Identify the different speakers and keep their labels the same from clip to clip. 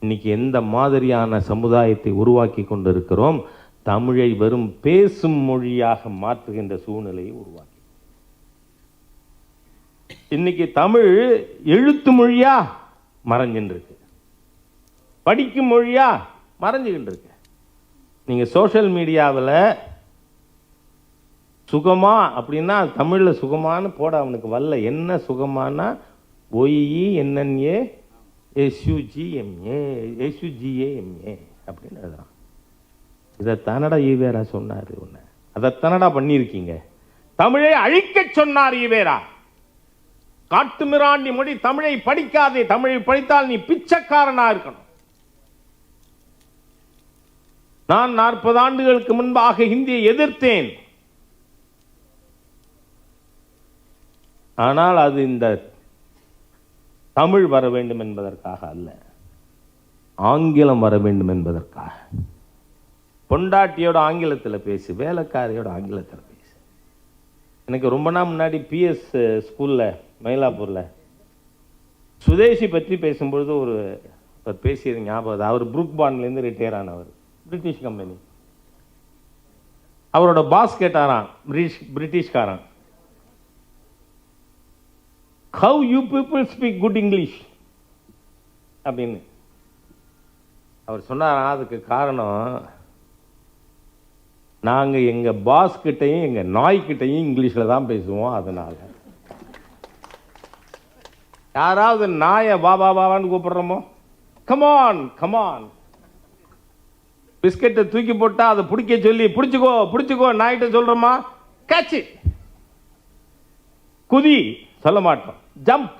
Speaker 1: இன்னைக்கு எந்த மாதிரியான சமுதாயத்தை உருவாக்கி கொண்டிருக்கிறோம்? தமிழை வெறும் பேசும் மொழியாக மாற்றுகின்ற சூழ்நிலையை உருவாக்கி. இன்னைக்கு தமிழ் எழுத்து மொழியா மறைஞ்சின்றிருக்கு. இருக்கு படிக்கும் மொழியா மறைஞ்சுக்கிட்டு இருக்கு நீங்க சோஷியல் மீடியாவில் சுகமா அப்படின்னா தமிழில் சுகமான்னு போட அவனுக்கு வரல. என்ன சுகமானா ஒய்இ என்என்ஏ எஸ்யூஜிஎம்ஏ எஸ்யூஜிஏஎம்ஏ அப்படின்னு எழுதுறான் இதை தானடா ஈவேரா சொன்னார் உன்னை. அதை தன்னடா பண்ணியிருக்கீங்க. தமிழை அழிக்க சொன்னார் ஈவேரா. காட்டுமிராண்டி மொழி தமிழை படிக்காதே. தமிழை படித்தால் நீ பிச்சைக்காரனா இருக்கணும். நான் நாற்பது ஆண்டுகளுக்கு முன்பாக ஹிந்தியை எதிர்த்தேன். ஆனால் அது இந்த தமிழ் வர வேண்டும் என்பதற்காக அல்ல. ஆங்கிலம் வர வேண்டும் என்பதற்காக. பொண்டாட்டியோட ஆங்கிலத்தில் பேசு வேலைக்காரியோட ஆங்கிலத்தில் பேசு. எனக்கு ரொம்ப நாள் முன்னாடி பிஎஸ் ஸ்கூலில் மயிலாப்பூரில் சுதேசி பற்றி பேசும்பொழுது ஒரு அவர் பேசியது ஞாபகம் அது. அவர் புரூக் பாண்ட்லேருந்து ரிட்டையர் ஆனவர். பிரிட்டிஷ் கம்பெனி அவரோட பாஸ் கேட்டாராம் British பிரிட்டிஷ்காரன் how you people speak good English அப்படின்னு. அவர் சொன்னாராம் அதுக்கு காரணம் நாங்கள் எங்கள் பாஸ் கிட்டையும் எங்கள் நாய்கிட்டையும் இங்கிலீஷில் தான் பேசுவோம் அதனால். யாராவது நாயை வா வா வான்னு கூப்பிடுறோமோ? கமான் கமான் பிஸ்கெட்டை தூக்கி போட்டால் அதை பிடிக்க சொல்லி பிடிச்சிக்கோ பிடிச்சிக்கோ நாய்கிட்ட சொல்கிறோமா கேட்ச் குதி. சொல்ல மாட்டோம் ஜம்ப்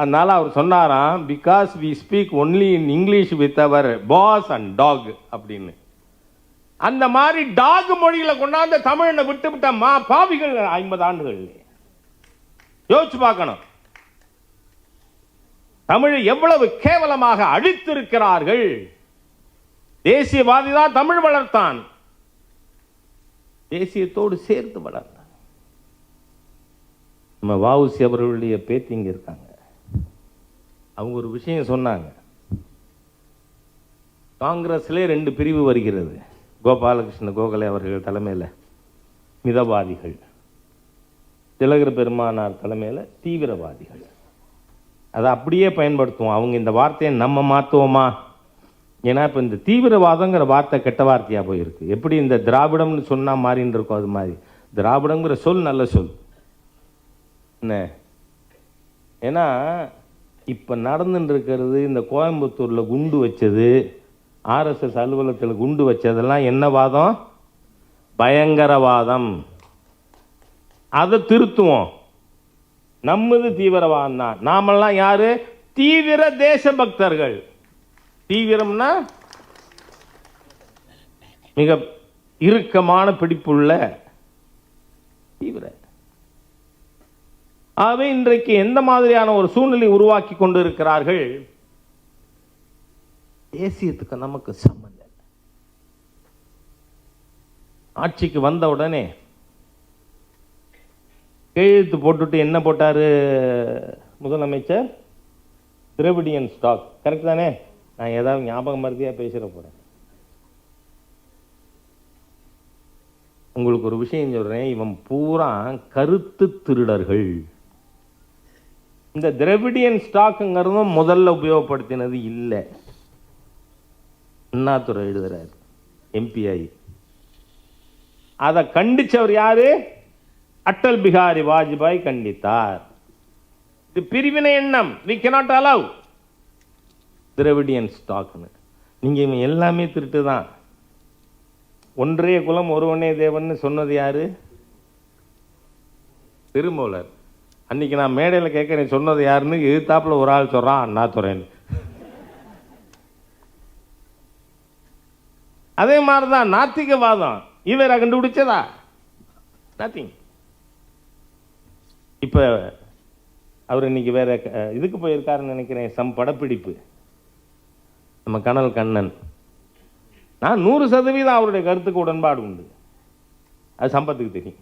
Speaker 1: அதனால அவர் சொன்னாராம் because we speak only in English with our boss and talk அப்படின்னு. அந்த மாதிரி டாக் மொழியில் கொண்டாந்து தமிழனை விட்டு விட்ட மா பாவிகள் ஐம்பது ஆண்டுகள் யோசிச்சு பார்க்கணும். தமிழை எவ்வளவு கேவலமாக அழித்திருக்கிறார்கள். தேசியவாதி தான் தமிழ் வளர்த்தான். தேசியத்தோடு சேர்த்து வளர்த்தான் நம்ம வாவுசி அவர்களுடைய பேத்தி இங்கே இருக்காங்க. அவங்க ஒரு விஷயம் சொன்னாங்க. காங்கிரஸ்லே ரெண்டு பிரிவு வருகிறது. கோபாலகிருஷ்ண கோகலே அவர்கள் தலைமையில் மிதவாதிகள். திலகர் பெருமானார் தலைமையில் தீவிரவாதிகள். அதை அப்படியே பயன்படுத்துவோம். அவங்க இந்த வார்த்தையை நம்ம மாற்றுவோமா ஏன்னா இப்போ இந்த தீவிரவாதங்கிற வார்த்தை கெட்ட வார்த்தையாக போயிருக்கு. எப்படி இந்த திராவிடம்னு சொன்னால் மாறின்னு இருக்கும் அது மாதிரி. திராவிடங்கிற சொல் நல்ல சொல். என்ன ஏன்னா இப்போ நடந்துட்டுருக்கிறது இந்த கோயம்புத்தூரில் குண்டு வச்சது ஆர்எஸ்எஸ் அலுவலகத்தில் குண்டு வச்சதெல்லாம் என்ன வாதம்? பயங்கரவாதம். அதை திருத்துவோம். நம்மது தீவிரவாதம் தான். நாமெல்லாம் யார்? தீவிர தேசபக்தர்கள். தீவிரம்னா மிக இறுக்கமான பிடிப்புள்ள தீவிர ஆகவே இன்றைக்கு எந்த மாதிரியான ஒரு சூழ்நிலை உருவாக்கி கொண்டு இருக்கிறார்கள் தேசியத்துக்கு நமக்கு சம்பந்தம் ஆட்சிக்கு வந்த உடனே கையெழுத்து போட்டுட்டு என்ன போட்டாரு முதலமைச்சர்? திரவிடியன் ஸ்டாக் கரெக்ட் தானே? நான் ஏதாவது ஞாபகம் மருதியாக பேசுகிற போகிறேன் உங்களுக்கு ஒரு விஷயம் சொல்கிறேன் இவன் பூரா கருத்து திருடர்கள். இந்த திரவிடியன் ஸ்டாக்குங்கிறதும் முதல்ல உபயோகப்படுத்தினது இல்லை. அண்ணாதுரை எழுதுறாரு எம்பிஐ அதை கண்டிச்சவர் யாரு? அட்டல் பிகாரி வாஜ்பாய் கண்டித்தார். இது பிரிவினை எண்ணம். வி கெனாட் அலவ் திரவிடியன் ஸ்டாக்னு நீங்க இவன் எல்லாமே திருட்டு தான் ஒன்றே குலம் ஒருவனே தேவன்னு சொன்னது யாரு? திருமூலர். அன்னைக்கு நான் மேடையில் கேட்குறேன் சொன்னது யாருன்னு எதிர்த்தாப்பில் ஒரு ஆள் சொல்றான் அண்ணாதுரைன்னு அதே மாதிரி தான் நாத்திகவாதம். இவரை கண்டுபிடிச்சதா? நத்திங் இப்போ அவர் இன்னைக்கு வேற இதுக்கு போயிருக்காருன்னு நினைக்கிறேன் சம் படப்பிடிப்பு. நம்ம கனல் கண்ணன். நான் நூறு சதவீதம் அவருடைய கருத்துக்கு உடன்பாடு உண்டு. அது சம்பத்துக்கு தெரியும்.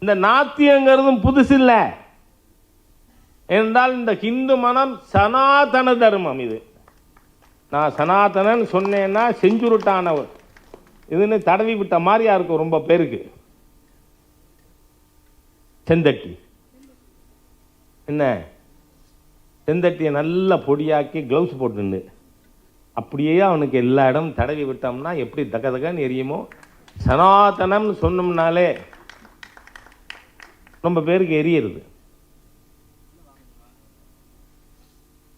Speaker 1: இந்த நாத்தியங்கிறதும் புதுசு இல்லை என்றால் இந்த ஹிந்து மனம் சனாதன தர்மம் இது. நான் சனாதனன் சொன்னேன்னா செஞ்சுருட்டானவர் இதுன்னு தடவி விட்ட மாதிரியா இருக்கும் ரொம்ப பேருக்கு. செந்தட்டி. என்ன? செந்தட்டியை நல்லா பொடியாக்கி க்ளவுஸ் போட்டுன்னு அப்படியே அவனுக்கு எல்லா இடம் தடவி விட்டோம்னா எப்படி தக எரியுமோ? சனாதனம்னு சொன்னோம்னாலே ரொம்ப பேருக்கு எரியிறது.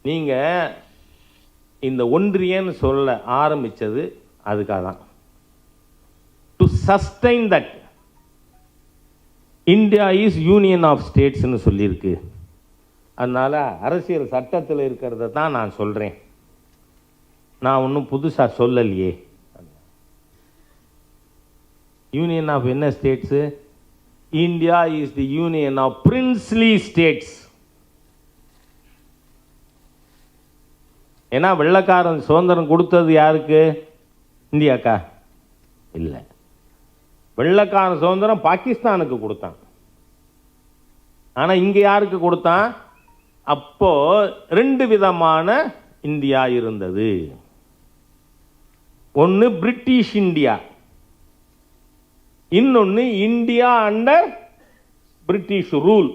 Speaker 1: நீங்கள் இந்த ஒன்றியன்னு சொல்ல ஆரம்பிச்சது அதுக்காக தான் to sustain that India is union of ஸ்டேட்ஸ்னு சொல்லியிருக்கு. அதனால் அரசியல் சட்டத்தில் இருக்கிறத தான் நான் சொல்கிறேன் நான் ஒன்றும் புதுசாக சொல்லலையே. யூனியன் ஆஃப் என்ன states India is the union of princely states ஏன்னா வெள்ளக்காரன் சுதந்திரம் கொடுத்தது யாருக்கு? இந்தியாக்கா? இல்லை. வெள்ளக்காரன் சுதந்திரம் பாகிஸ்தானுக்கு கொடுத்தான். ஆனால் இங்கே யாருக்கு கொடுத்தான்? அப்போது ரெண்டு விதமான இந்தியா இருந்தது. ஒன்று பிரிட்டிஷ் இந்தியா. இன்னொன்று இந்தியா அண்டர் பிரிட்டிஷ் ரூல்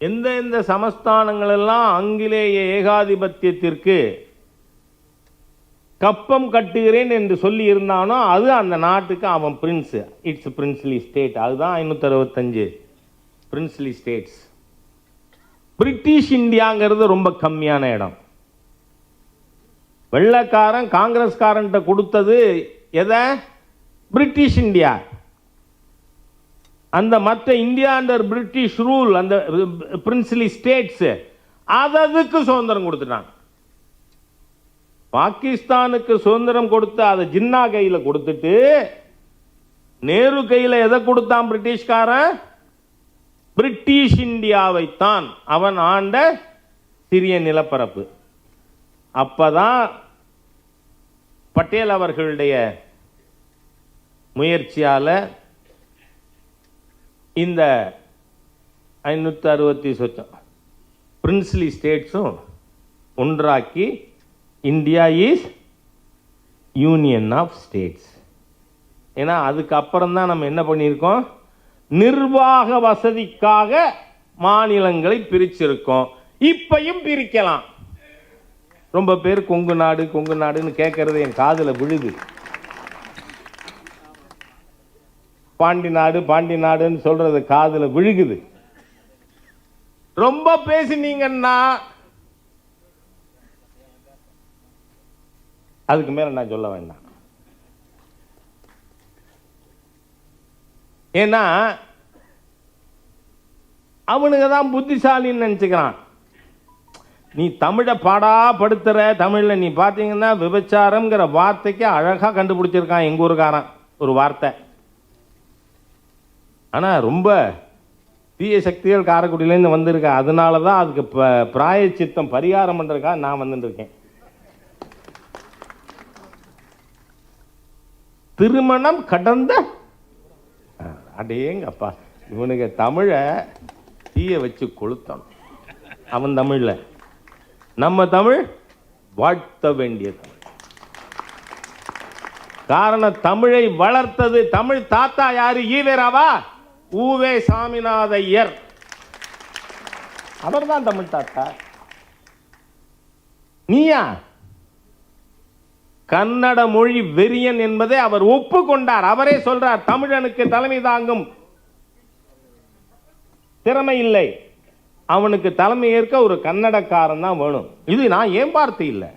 Speaker 1: எந்த எந்த சமஸ்தானங்கள் எல்லாம் ஆங்கிலேய ஏகாதிபத்தியத்திற்கு கப்பம் கட்டுகிறேன் என்று சொல்லி இருந்தானோ அது அந்த நாட்டுக்கு அவன் பிரின்ஸ் இட்ஸ் பிரின்ஸ்லி ஸ்டேட் அதுதான் ஐநூற்றி அறுபத்தஞ்சு பிரின்ஸ்லி ஸ்டேட்ஸ் பிரிட்டிஷ் இந்தியாங்கிறது ரொம்ப கம்மியான இடம். வெள்ளக்காரன் காங்கிரஸ்காரன்ட்ட கொடுத்தது எதை? British India. அந்த மற்ற இந்தியா அண்டர் பிரிட்டிஷ் ரூல் அந்த பிரின்சிலி ஸ்டேட்ஸ் அததுக்கு சுதந்திரம் கொடுத்துட்டான் பாகிஸ்தானுக்கு சுதந்திரம் கொடுத்து அதை ஜின்னா கையில் கொடுத்துட்டு நேரு கையில் எதை கொடுத்தான் பிரிட்டிஷ்காரன்? பிரிட்டிஷ் இந்தியாவைத்தான். அவன் ஆண்ட சிறிய நிலப்பரப்பு. அப்போதான் பட்டேல் அவர்களுடைய முயற்சியால் இந்த ஐநூற்றி அறுபத்தி சொச்சம் பிரின்ஸ்லி ஸ்டேட்ஸும் ஒன்றாக்கி India is union of states ஏன்னா அதுக்கப்புறம் தான் நம்ம என்ன பண்ணியிருக்கோம்? நிர்வாக வசதிக்காக மாநிலங்களை பிரிச்சிருக்கோம். இப்பையும் பிரிக்கலாம். ரொம்ப பேர் கொங்கு நாடு கொங்கு நாடுன்னு கேட்கறது என் காதில் விழுது. பாண்டி நாடு பாண்டி நாடுன்னு சொல்றது காதில் விழுகுது. ரொம்ப பேசினீங்கன்னா அதுக்கு மேல நான் சொல்ல வேண்டாம். ஏன்னா அவனுங்க தான் புத்திசாலின்னு நினச்சிக்கிறான். நீ தமிழை பாடா தமிழில் நீ பார்த்தீங்கன்னா விபச்சாரம்ங்கிற வார்த்தைக்கு அழகாக கண்டுபிடிச்சிருக்கான் எங்கள் ஊருக்காரன் ஒரு வார்த்தை. ஆனால் ரொம்ப தீய சக்திகள் காரைக்குடியிலேருந்து வந்திருக்க. அதனால தான் அதுக்கு ப பிராயச்சித்தம் பரிகாரம் பண்ணுறதுக்காக நான் வந்துட்டுருக்கேன் திருமணம் கடந்த அடேங்கப்பா. இவனுக்கு தமிழை தீய வச்சு கொளுத்தணும். அவன் தமிழில். நம்ம தமிழ் வாழ்த்த வேண்டிய தமிழ். காரணம் தமிழை வளர்த்தது தமிழ் தாத்தா யாரு? ஈவேராவா? ஊவே சாமிநாதையர். அவர்தான் தமிழ் தாத்தா. நீயா? கன்னட மொழி வெறியன் என்பதை அவர் ஒப்புக்கொண்டார். அவரே சொல்றார் தமிழனுக்கு தலைமை தாங்கும் திறமை இல்லை. அவனுக்கு தலைமை ஏற்க ஒரு கன்னடக்காரன் தான் வேணும். இது நான் ஏன் வார்த்தை இல்லை?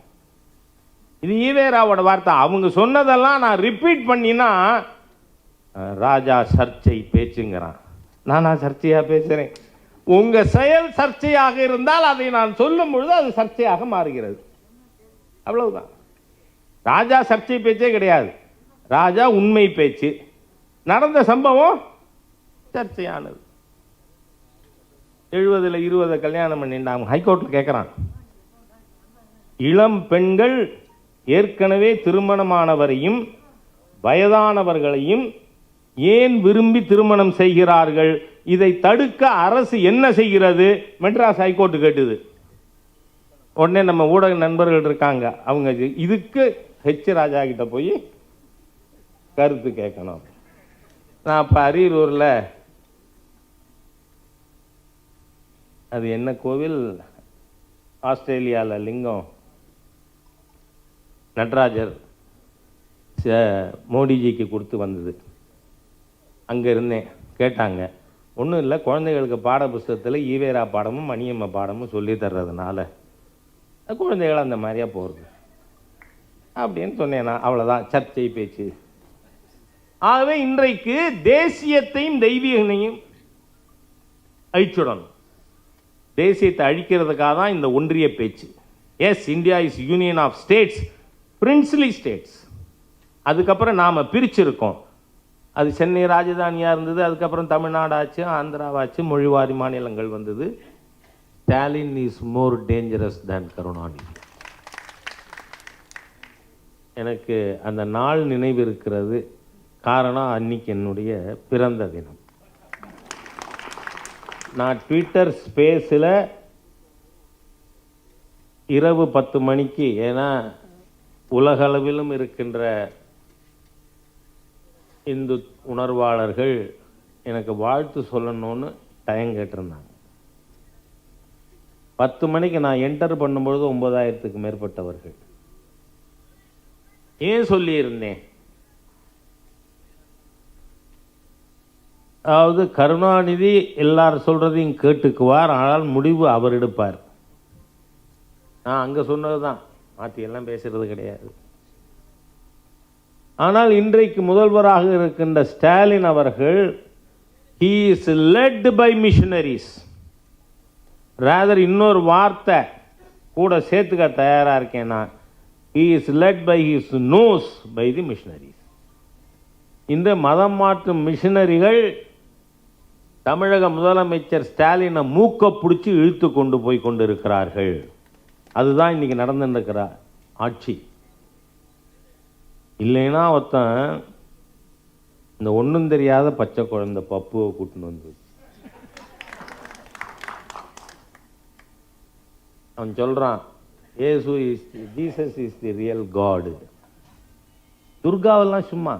Speaker 1: இது ஈவேராவோட வார்த்தை. அவங்க சொன்னதெல்லாம் நான் ரிப்பீட் பண்ணினா ராஜா சர்ச்சை பேச்சுங்கிறான். நானா சர்ச்சையாக பேசுகிறேன் உங்கள் செயல் சர்ச்சையாக இருந்தால் அதை நான் சொல்லும் பொழுது அது சர்ச்சையாக மாறுகிறது. அவ்வளவுதான். ராஜா சர்ச்சை பேச்சே கிடையாது. ராஜா உண்மை பேச்சு. நடந்த சம்பவம் சர்ச்சையானது. எழுபதில் இருபதை கல்யாணம் பண்ணிட்டாங்க ஹைகோர்ட்டில் கேட்குறான் இளம் பெண்கள் ஏற்கனவே திருமணமானவரையும் வயதானவர்களையும் ஏன் விரும்பி திருமணம் செய்கிறார்கள்? இதை தடுக்க அரசு என்ன செய்கிறது? மெட்ராஸ் ஹைகோர்ட்டு கேட்டுது. உடனே நம்ம ஊடக நண்பர்கள் இருக்காங்க. அவங்க இதுக்கு ஹெச் ராஜா கிட்ட போய் கருத்து கேட்கணும். நான் இப்போ அரியலூரில் அது என்ன கோவில்? ஆஸ்திரேலியாவில் லிங்கம். நடராஜர் ச- மோடிஜிக்கு கொடுத்து வந்தது. அங்கே இருந்தேன். கேட்டாங்க. ஒன்றும் இல்லை குழந்தைகளுக்கு பாட புஸ்தகத்தில் ஈவேரா பாடமும் மணியம்மா பாடமும் சொல்லி தர்றதுனால. குழந்தைகள் அந்த மாதிரியா போகிறது அப்படின்னு சொன்னேன் நான். அவ்வளோதான் சர்ச்சை பேச்சு. ஆகவே இன்றைக்கு தேசியத்தையும் தெய்வீகனையும் அழிச்சுடணும். தேசியத்தை அழிக்கிறதுக்காக தான் இந்த ஒன்றிய பேச்சு. Yes India is union of states princely states அதுக்கப்புறம் நாம் பிரிச்சிருக்கோம். அது சென்னை ராஜதானியாக இருந்தது அதுக்கப்புறம் தமிழ்நாடாச்சு ஆந்திராவாச்சு மொழிவாரி மாநிலங்கள் வந்தது. Stalin is more dangerous than Karunanidhi எனக்கு அந்த நாள் நினைவு இருக்கிறது காரணம் அன்னைக்கு என்னுடைய பிறந்த தினம். நான் ட்விட்டர் ஸ்பேஸில் இரவு பத்து மணிக்கு ஏன்னா உலகளவிலும் இருக்கின்ற இந்து உணர்வாளர்கள் எனக்கு வாழ்த்து சொல்லணும்னு டைம் கேட்டிருந்தாங்க. பத்து மணிக்கு நான் என்டர் பண்ணும்பொழுது ஒன்பதாயிரத்துக்கு மேற்பட்டவர்கள். ஏன் சொல்லியிருந்தேன்? அதாவது கருணாநிதி எல்லாரும் சொல்கிறதையும் கேட்டுக்குவார் ஆனால் முடிவு அவர் எடுப்பார். நான் அங்கே சொன்னது தான் மாற்றி எல்லாம் கிடையாது. ஆனால் இன்றைக்கு முதல்வராக இருக்கின்ற ஸ்டாலின் அவர்கள் he is led by missionaries rather இன்னொரு வார்த்தை கூட சேர்த்துக்க தயாராக இருக்கேன் நான். He is led by his nose by the missionaries இந்த மதம் மாற்றும் மிஷினரிகள் தமிழக முதலமைச்சர் ஸ்டாலினை மூக்க பிடிச்சி இழுத்து கொண்டு போய் கொண்டிருக்கிறார்கள். அதுதான் இன்னைக்கு நடந்துருக்கிற ஆட்சி. இல்லைன்னா ஒருத்தன் இந்த ஒன்றும் தெரியாத பச்சை குழந்தை பப்புவை கூட்டின்னு வந்து அவன் சொல்கிறான் ஏசு is Jesus is the real God துர்காவெல்லாம் சும்மா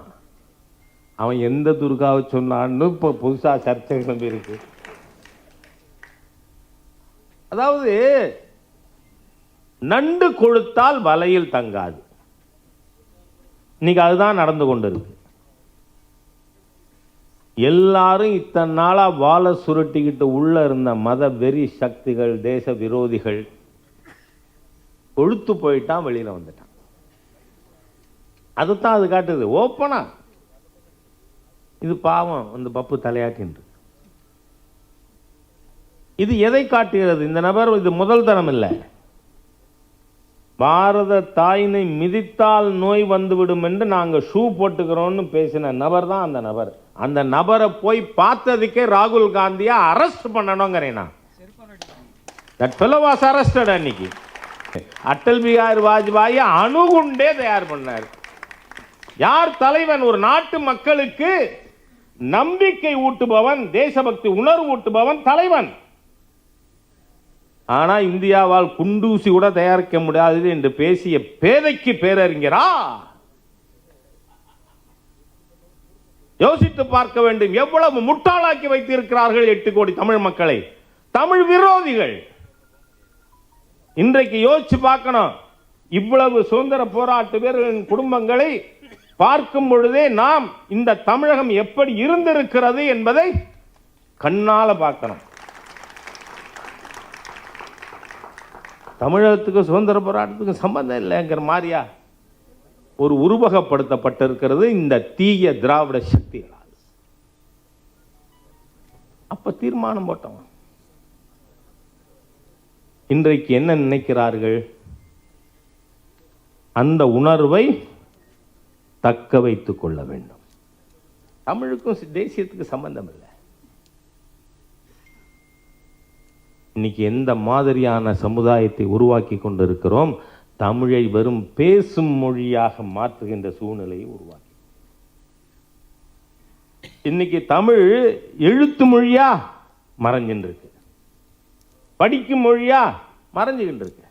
Speaker 1: அவன் எந்த துர்காவை சொன்னான்னு இப்போ புதுசாக சர்ச்சை கிளம்பியிருக்கு அதாவது நண்டு கொழுத்தால் வலையில் தங்காது. இன்னைக்கு அதுதான் நடந்து கொண்டிருக்கு. எல்லாரும் இத்தனை நாளா வாழை சுருட்டிக்கிட்டு உள்ள இருந்த மத வெறி சக்திகள் தேச விரோதிகள் கொழுத்து போயிட்டான் வெளியில வந்துட்டான். அதுதான் அது காட்டுது. ஓப்பனாக இது பாவம் அந்த பப்பு தலையாட்டின்று இது எதை காட்டுகிறது? இந்த நபர் இது முதல் தரம் இல்லை. பாரத தாயினை மிதித்தால் நோய் வந்துவிடும் என்று நாங்கள் ஷூ போட்டுக்கிறோம்னு பேசின நபர் தான் அந்த நபர். அந்த நபரை போய் பார்த்ததுக்கே ராகுல் காந்தியை அரெஸ்ட் பண்ணணுங்கிறேன் நான். தட் அன்னைக்கு. அட்டல் பிஹாரி வாஜ்பாயை அணுகுண்டே தயார் பண்ணார். யார் தலைவன்? ஒரு நாட்டு மக்களுக்கு நம்பிக்கை ஊட்டுபவன் தேசபக்தி உணர்வு ஊட்டுபவன் தலைவன். ஆனா இந்தியாவால் குண்டூசி கூட தயாரிக்க முடியாது என்று பேசிய பேதைக்கு பேரறிஞரா யோசித்து பார்க்க வேண்டும் எவ்வளவு முட்டாளாக்கி வைத்திருக்கிறார்கள் எட்டு கோடி தமிழ் மக்களை. தமிழ் விரோதிகள். இன்றைக்கு யோசிச்சு பார்க்கணும் இவ்வளவு சுதந்திர போராட்ட வீரர்களின் குடும்பங்களை பார்க்கும் பொழுதே நாம் இந்த தமிழகம் எப்படி இருந்திருக்கிறது என்பதை கண்ணால பார்க்கணும். தமிழகத்துக்கு சுதந்திர போராட்டத்துக்கு சம்பந்தம் இல்லைங்கிற மாதிரியா? ஒரு உருவகப்படுத்தப்பட்டிருக்கிறது இந்த தீய திராவிட சக்திகளால். அப்ப தீர்மானம் போட்டோம். இன்றைக்கு என்ன நினைக்கிறார்கள்? அந்த உணர்வை தக்க வைத்து கொள்ள வேண்டும். தமிழுக்கும் தேசியத்துக்கு சம்பந்தம் இல்லை இன்னைக்கு எந்த மாதிரியான சமுதாயத்தை உருவாக்கி கொண்டிருக்கிறோம் தமிழை வெறும் பேசும் மொழியாக மாற்றுகின்ற சூழ்நிலையை உருவாக்கி. இன்னைக்கு தமிழ் எழுத்து மொழியா மறைஞ்சுட்டு இருக்கு படிக்கும் மொழியா மறைஞ்சுகின்றிருக்கு. இருக்கு